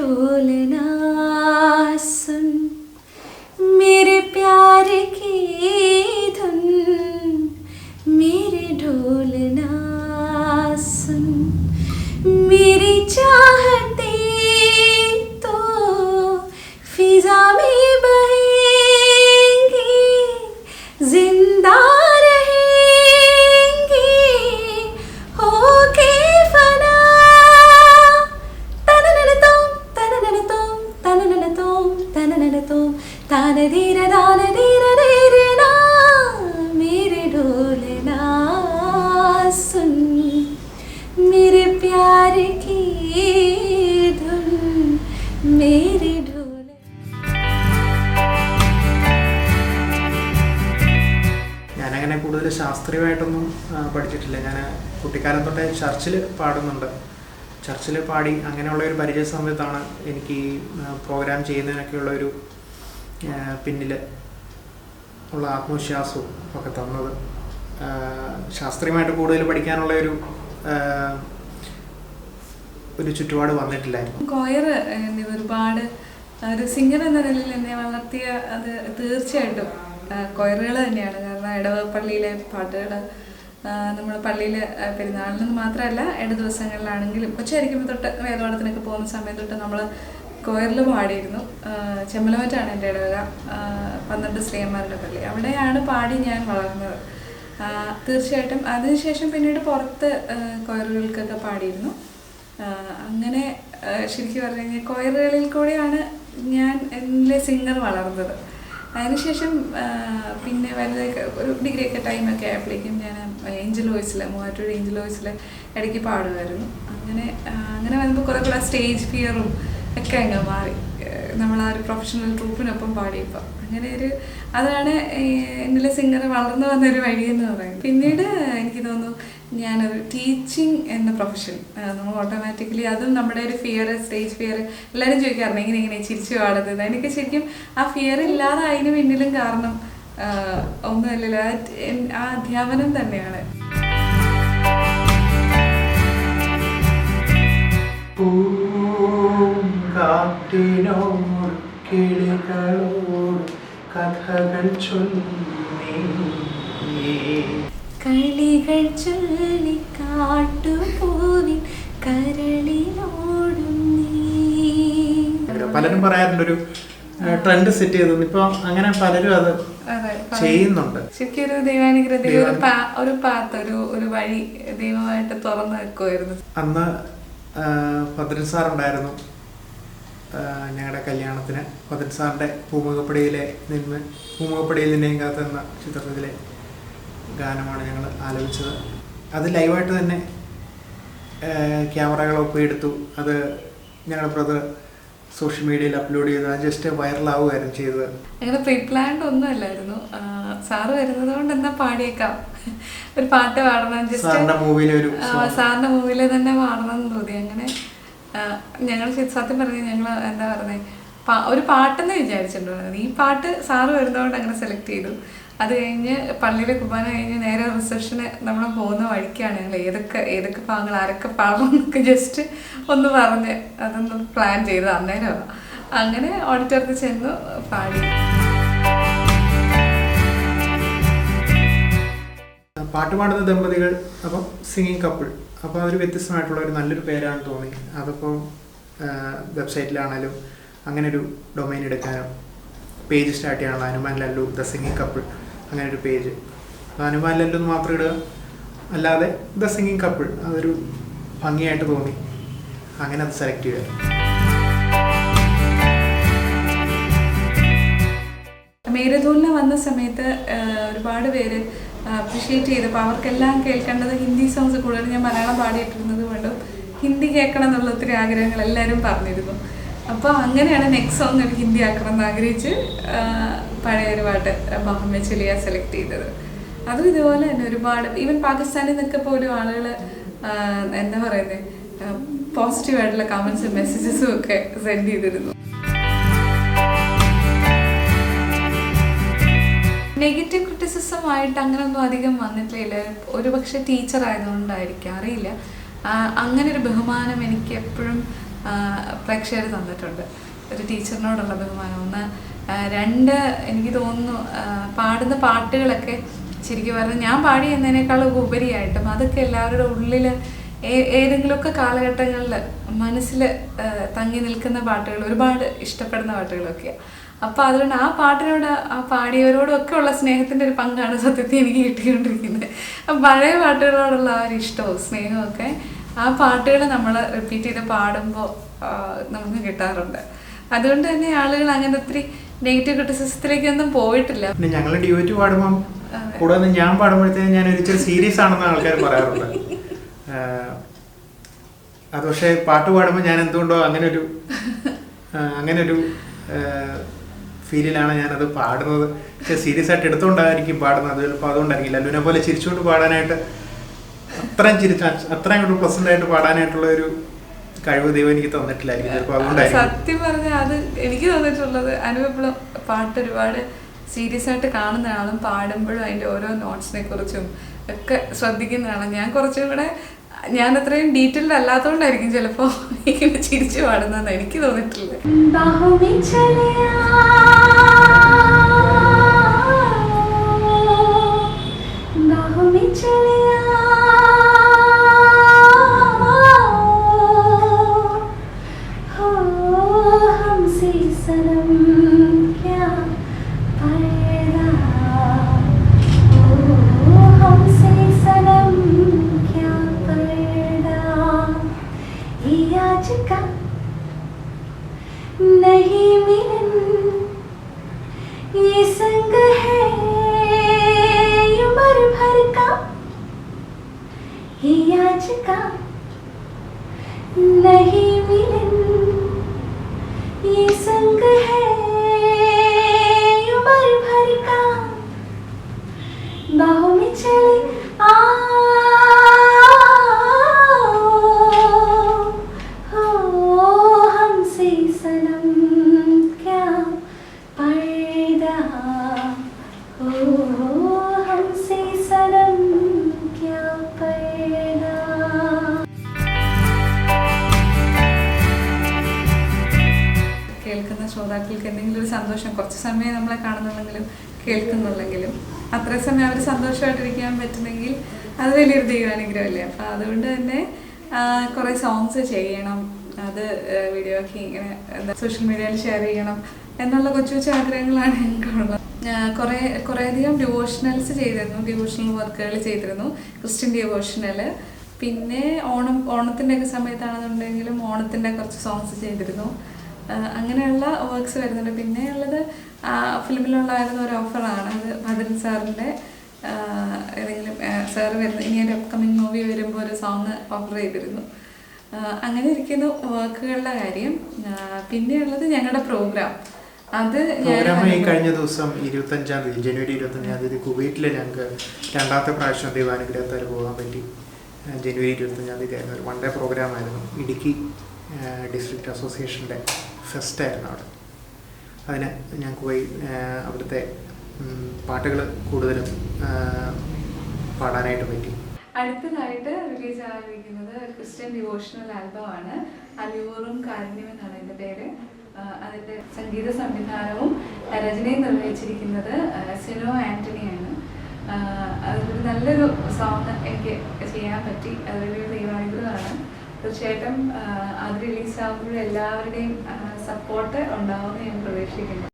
Carolina. തനനനതോം താനധീര ദാനധീരധീരന मेरे ढोलना सुन मेरे प्यार की धुन मेरे ढोल ഞാനങ്ങനെ കൂടുതൽ ശാസ്ത്രീയമായിട്ടൊന്നും ആ, പഠിച്ചിട്ടില്ല ഞാൻ കുട്ടിക്കാലം തൊട്ടേ ചർച്ചിൽ പാടുന്നുണ്ട് ചർച്ചിൽ പാടി അങ്ങനെയുള്ള ഒരു പരിചയ സമയത്താണ് എനിക്ക് ഈ പ്രോഗ്രാം ചെയ്യുന്നതിനൊക്കെയുള്ള ഒരു പിന്നിൽ ഉള്ള ആത്മവിശ്വാസവും ഒക്കെ തന്നത്. ശാസ്ത്രീയമായിട്ട് കൂടുതൽ പഠിക്കാനുള്ള ഒരു ഒരു ചുറ്റുപാട് വന്നിട്ടില്ലായിരുന്നു. കോയർ എന്നിവ ഒരുപാട് ഒരു സിംഗർ എന്ന നിലയിൽ എന്നെ വളർത്തിയ അത് തീർച്ചയായിട്ടും കൊയറുകൾ തന്നെയാണ്. കാരണം ഇടവ പള്ളിയിലെ പാട്ടുകൾ നമ്മൾ പള്ളിയിൽ പെരുന്നാളിന് മാത്രമല്ല ഇട ദിവസങ്ങളിലാണെങ്കിലും കൊച്ചായിരിക്കുമ്പോൾ തൊട്ട് വേദപാഠത്തിനൊക്കെ പോകുന്ന സമയം തൊട്ട് നമ്മൾ കൊയറിൽ പാടിയിരുന്നു. ചെമ്മലോറ്റാണ് എന്റെ ഇടവക. പന്ത്രണ്ട് ശ്രീയന്മാരുടെ പള്ളി. അവിടെയാണ് പാടി ഞാൻ വളർന്നത്. തീർച്ചയായിട്ടും. അതിനുശേഷം പിന്നീട് പുറത്ത് കോയറുകൾക്കൊക്കെ പാടിയിരുന്നു. അങ്ങനെ ശരിക്കും പറഞ്ഞു കഴിഞ്ഞാൽ കൊയറുകളിൽ കൂടെയാണ് ഞാൻ എന്റെ സിംഗർ വളർന്നത്. അതിനുശേഷം പിന്നെ വലുത് ഒരു ഡിഗ്രി ഒക്കെ ടൈമൊക്കെ ആയപ്പോഴേക്കും ഞാൻ ഏഞ്ചൽ വോയിസിൽ മൂവാറ്റൂർ ഏഞ്ചൽ വോയിസിൽ ഇടയ്ക്ക് പാടുമായിരുന്നു. അങ്ങനെ അങ്ങനെ വരുമ്പോൾ കുറേ കൂടെ സ്റ്റേജ് ഫിയറും ഒക്കെ അങ്ങ് മാറി. നമ്മൾ ആ ഒരു പ്രൊഫഷണൽ ട്രൂപ്പിനൊപ്പം പാടിയപ്പോൾ അങ്ങനെ ഒരു അതാണ് എന്നിലെ സിംഗർ വളർന്നു വന്നൊരു വഴി എന്ന് പറയുന്നത്. പിന്നീട് എനിക്ക് തോന്നുന്നു ഞാനൊരു ടീച്ചിങ് എന്ന പ്രൊഫഷൻ നമ്മൾ ഓട്ടോമാറ്റിക്കലി അതും നമ്മുടെ ഒരു ഫിയർ സ്റ്റേജ് ഫിയർ എല്ലാവരും ചോദിക്കാറുണ്ട്. ഇങ്ങനെ ഇങ്ങനെ ചിരിച്ചു പാടുന്നത്? എനിക്ക് ശരിക്കും ആ ഫിയർ ഇല്ലാതെ അതിന് പിന്നിലും കാരണം ഒന്നുമല്ലല്ലോ. ആ അധ്യാപനം തന്നെയാണ്. പൂങ്കാറ്റിനോട് കിളികളോട് കഥകൾ ചൊല്ലി കളികൾ ചൊല്ലി കാട്ടുപോവിൻ കരളിലോടും പലരും പറയാറുണ്ട് ഒരു ട്രെൻഡ് സെറ്റ് ചെയ്തത് ഇപ്പൊ അങ്ങനെ പലരും അത് ചെയ്യുന്നുണ്ട്. ശരിക്കും ഒരു ദൈവാനുഗ്രഹ. ഒരു പാ- ഒരു പാത്ത് ഒരു ഒരു വഴി ദൈവമായിട്ട് തുറന്നു വെക്കുമായിരുന്നു അന്ന് ഭദ്രൻ സാർ ഉണ്ടായിരുന്നു ഞങ്ങളുടെ കല്യാണത്തിന് ഭദ്രൻ സാറിന്റെ ഭൂമുഖപ്പടിയിലെ നിന്ന് ഭൂമുഖപ്പടിയിൽ നിന്നെയും കാത്തെന്ന ചിത്രത്തിലെ ഗാനമാണ് ഞങ്ങൾ ആലപിച്ചത്. അത് ലൈവായിട്ട് തന്നെ ക്യാമറകളൊക്കെ എടുത്തു. അത് ഞങ്ങളുടെ ബ്രദർ സോഷ്യൽ മീഡിയയിൽ അപ്ലോഡ് ചെയ്ത് അത് ജസ്റ്റ് വൈറലാവുകയായിരുന്നു ചെയ്തത്. അങ്ങനെ പ്രീ പ്ലാൻഡ് ഒന്നും അല്ലായിരുന്നു. സാറ് വരുന്നത് കൊണ്ട് എന്നാ പാടിയേക്കാം? ഒരു പാട്ട് പാടണം സാറിന്റെ മൂവിയിലെ ഒരു ജസ്റ്റ് സാറിന്റെ മൂവിയിലെ തന്നെ പാടണം എന്ന് തോന്നി. അങ്ങനെ ഞങ്ങൾ സത്യം പറഞ്ഞു ഞങ്ങൾ എന്താ പറയുന്നത് ഒരു പാട്ടെന്ന് വിചാരിച്ചിട്ടുണ്ടായിരുന്നു. ഈ പാട്ട് സാറ് വരുന്നതുകൊണ്ട് അങ്ങനെ സെലക്ട് ചെയ്തു. അത് കഴിഞ്ഞ് പള്ളിയിലെ കുർബാന കഴിഞ്ഞ് നേരെ റിസപ്ഷന് നമ്മൾ പോകുന്ന വഴിക്കാണ് ഞങ്ങൾ ഏതൊക്കെ ഏതൊക്കെ പാങ്ങൾ ആരൊക്കെ പാടണം എന്നൊക്കെ ജസ്റ്റ് ഒന്ന് പറഞ്ഞ് അതൊന്ന് പ്ലാൻ ചെയ്ത് അന്നേരം അങ്ങനെ ഓഡിറ്റോറിയത്തിൽ ചെന്നു പാടി. പാട്ട് പാടുന്ന ദമ്പതികൾ അപ്പം സിംഗിങ് കപ്പിൾ അപ്പോൾ അതൊരു വ്യത്യസ്തമായിട്ടുള്ള ഒരു നല്ലൊരു പേരാണ് തോന്നി. അതിപ്പോൾ വെബ്സൈറ്റിലാണേലും അങ്ങനെ ഒരു ഡൊമൈൻ എടുക്കാനോ പേജ് സ്റ്റാർട്ട് ചെയ്യാനുള്ള Hanuman Lallu the singing couple അങ്ങനെ ഒരു പേജ് ഹനുമാൻ ലല്ലു എന്ന് മാത്രം ഇടുക. അല്ലാതെ ദ സിംഗിങ് കപ്പിൾ അതൊരു ഭംഗിയായിട്ട് തോന്നി. അങ്ങനെ അത് സെലക്ട് ചെയ്യുക മേരതൂലിന് വന്ന സമയത്ത് ഒരുപാട് പേര് അപ്രിഷ്യേറ്റ് ചെയ്തപ്പോൾ അവർക്കെല്ലാം കേൾക്കേണ്ടത് ഹിന്ദി സോങ്സ് കൂടുതൽ ഞാൻ മലയാളം പാടിയിട്ടിരുന്നത് കൊണ്ടും ഹിന്ദി കേൾക്കണം എന്നുള്ള ഒത്തിരി ആഗ്രഹങ്ങൾ എല്ലാവരും പറഞ്ഞിരുന്നു. അപ്പോൾ അങ്ങനെയാണ് നെക്സ്റ്റ് സോങ് ഒരു ഹിന്ദി ആക്കണം എന്ന് ആഗ്രഹിച്ച് പഴയൊരു പാട്ട് മഹമ്മദ് ചെലിയ സെലക്ട് ചെയ്തത്. അതും ഇതുപോലെ തന്നെ ഒരുപാട് ഈവൻ പാകിസ്ഥാനിൽ നിന്നൊക്കെ പോലും ആളുകൾ എന്താ പറയുന്നത് പോസിറ്റീവായിട്ടുള്ള കമൻസും മെസ്സേജസും ഒക്കെ സെൻഡ് ചെയ്തിരുന്നു. നെഗറ്റീവ് ക്രിറ്റിസിസം ആയിട്ട് അങ്ങനെയൊന്നും അധികം വന്നിട്ടില്ല. ഒരു പക്ഷെ ടീച്ചർ ആയതുകൊണ്ടായിരിക്കും. അറിയില്ല. അങ്ങനെ ഒരു ബഹുമാനം എനിക്ക് എപ്പോഴും പ്രേക്ഷകർ തന്നിട്ടുണ്ട്. ഒരു ടീച്ചറിനോടുള്ള ബഹുമാനം. ഒന്ന് രണ്ട് എനിക്ക് തോന്നുന്നു പാടുന്ന പാട്ടുകളൊക്കെ ശരിക്കും പറഞ്ഞാൽ ഞാൻ പാടി എന്നതിനേക്കാളും ഉപരിയായിട്ടും അതൊക്കെ എല്ലാവരുടെ ഉള്ളിൽ ഏതെങ്കിലുമൊക്കെ കാലഘട്ടങ്ങളിൽ മനസ്സിൽ തങ്ങി നിൽക്കുന്ന പാട്ടുകൾ ഒരുപാട് ഇഷ്ടപ്പെടുന്ന പാട്ടുകളൊക്കെയാണ് അപ്പോൾ അതുകൊണ്ട് ആ പാട്ടിനോട് ആ പാടിയവരോടും ഒക്കെ ഉള്ള സ്നേഹത്തിന്റെ ഒരു പങ്കാണ് സത്യത്തിൽ എനിക്ക് കിട്ടിക്കൊണ്ടിരിക്കുന്നത്. അപ്പം പഴയ പാട്ടുകളോടുള്ള ആ ഒരു ഇഷ്ടവും സ്നേഹവും ഒക്കെ ആ പാട്ടുകൾ നമ്മൾ റിപ്പീറ്റ് ചെയ്ത് പാടുമ്പോൾ നമുക്ക് കിട്ടാറുണ്ട്. അതുകൊണ്ട് തന്നെ ആളുകൾ അങ്ങനെ ഒത്തിരി നെഗറ്റീവ് ക്രിറ്റിസിസത്തിലേക്കൊന്നും പോയിട്ടില്ല. പിന്നെ ഞങ്ങൾ ഡ്യൂറ്റ് പാടുമ്പം അതെ. കൂടാതെ ഞാൻ പാടുമ്പോഴത്തേക്കും ഞാൻ ഒരു ഇച്ചിരി സീരിയസ് ആണെന്ന് ആൾക്കാർ പറയാറുണ്ട്. അത് പക്ഷേ പാട്ട് പാടുമ്പോൾ ഞാൻ എന്തുകൊണ്ടോ അങ്ങനെ ഒരു അങ്ങനെ ഒരു ഫീലിലാണ് ഞാനത് പാടുന്നത്. പക്ഷെ സീരിയസ് ആയിട്ട് എടുത്തുകൊണ്ടായിരിക്കും പാടുന്നത്. ചിലപ്പോൾ അതുകൊണ്ടായിരിക്കും ലല്ലുവിനെ പോലെ ചിരിച്ചുകൊണ്ട് പാടാനായിട്ട് അത്രയും ചിരിച്ച അത്രയും കൂടി പ്ലസന്റ് ആയിട്ട് പാടാനായിട്ടുള്ള ഒരു കഴിവ് ദൈവം എനിക്ക് തന്നിട്ടില്ലായിരിക്കും. ചിലപ്പോൾ അതുകൊണ്ടായിരിക്കും. സത്യം പറഞ്ഞാൽ അത് എനിക്ക് തന്നിട്ടുള്ളത് അനുഭവം പാട്ട് ഒരുപാട് സീരിയസ് ആയിട്ട് കാണുന്ന ആളും പാടുമ്പോഴും അതിന്റെ ഓരോ നോട്ട്സിനെ കുറിച്ചും ഒക്കെ ശ്രദ്ധിക്കുന്നതാണ് ഞാൻ കുറച്ചും കൂടെ ഞാൻ അത്രയും ഡീറ്റെയിൽഡ് അല്ലാത്തതുകൊണ്ടായിരിക്കും ചിലപ്പോൾ ഇങ്ങനെ ചിരിച്ചു പാടുന്നതെന്ന് എനിക്ക് തോന്നിയിട്ടുള്ളത് बाहों ये संग है उम्र भर का, ये आज का नहीं मिलन। ये संग है उम्र भर का, बाहों में चले സന്തോഷം. കുറച്ച് സമയം നമ്മളെ കാണുന്നുണ്ടെങ്കിലും കേൾക്കുന്നുണ്ടെങ്കിലും അത്ര സമയം അവർ സന്തോഷമായിട്ടിരിക്കാൻ പറ്റുന്നെങ്കിൽ അത് വലിയൊരു ദൈവാനുഗ്രഹമല്ലേ? അപ്പം അതുകൊണ്ട് തന്നെ കുറേ സോങ്സ് ചെയ്യണം. അത് വീഡിയോ ആക്കി ഇങ്ങനെ സോഷ്യൽ മീഡിയയിൽ ഷെയർ ചെയ്യണം എന്നുള്ള കൊച്ചു കൊച്ചു ആഗ്രഹങ്ങളാണ് എനിക്കുള്ളത് കുറേ കുറേയധികം ഡിവോഷണൽസ് ചെയ്തിരുന്നു. ഡിവോഷണൽ വർക്കുകൾ ചെയ്തിരുന്നു. ക്രിസ്ത്യൻ ഡിവോഷണൽ പിന്നെ ഓണം ഓണത്തിന്റെയൊക്കെ സമയത്താണെന്നുണ്ടെങ്കിലും ഓണത്തിന്റെ കുറച്ച് സോങ്സ് ചെയ്തിരുന്നു. അങ്ങനെയുള്ള വർക്ക്സ് വരുന്നുണ്ട്. പിന്നെ ഉള്ളത് ഫിലിമിലുണ്ടായിരുന്ന ഒരു ഓഫറാണ് അത് ഭദ്രൻ സാറിന്റെ ഏതെങ്കിലും സാർ വരുന്ന ഇനി ഒരു അപ്കമിങ് മൂവി വരുമ്പോൾ ഒരു സോങ് ഓഫർ ചെയ്തിരുന്നു. അങ്ങനെ ഇരിക്കുന്നു വർക്കുകളുടെ കാര്യം. പിന്നെ പിന്നെയുള്ളത് ഞങ്ങളുടെ പ്രോഗ്രാം അത് പ്രോഗ്രാം ഈ കഴിഞ്ഞ ദിവസം ഇരുപത്തഞ്ചാം തീയതി ജനുവരി ഇരുപത്തഞ്ചാം തീയതി കുവൈറ്റിൽ ഞങ്ങൾക്ക് രണ്ടാമത്തെ പ്രാവശ്യം ദൈവാനുഗ്രഹത്താൽ പോകാൻ പറ്റി. ജനുവരി ഇരുപത്തഞ്ചാം തീയതി ആയിരുന്നു. ഒരു വൺ ഡേ പ്രോഗ്രാം ആയിരുന്നു. ഇടുക്കി ഡിസ്ട്രിക്ട് അസോസിയേഷന്റെ ഫെസ്റ്റ് ആയിരുന്നു അവിടെ അതിന് ഞങ്ങൾക്ക് പോയി അവിടുത്തെ പാട്ടുകൾ കൂടുതലും പാടാനായിട്ട് പറ്റി. അടുത്തതായിട്ട് റിലീസ് ആയിരിക്കുന്നത് ക്രിസ്ത്യൻ ഡിവോഷണൽ ആൽബമാണ് അലിയൂറും കാരുണ്യം എന്നാണ് എന്റെ പേര്. അതിന്റെ സംഗീത സംവിധാനവും രചനയും നിർവഹിച്ചിരിക്കുന്നത് സിനോ ആന്റണിയാണ് അതൊരു നല്ലൊരു സോങ് എനിക്ക് ചെയ്യാൻ പറ്റി. അതൊരു ദൈവാനുഗ്രഹമാണ്. തീർച്ചയായിട്ടും അത് റിലീസ് റിലീസാകുമ്പോൾ എല്ലാവരുടെയും സപ്പോർട്ട് ഉണ്ടാവുമെന്ന് ഞാൻ പ്രതീക്ഷിക്കുന്നു.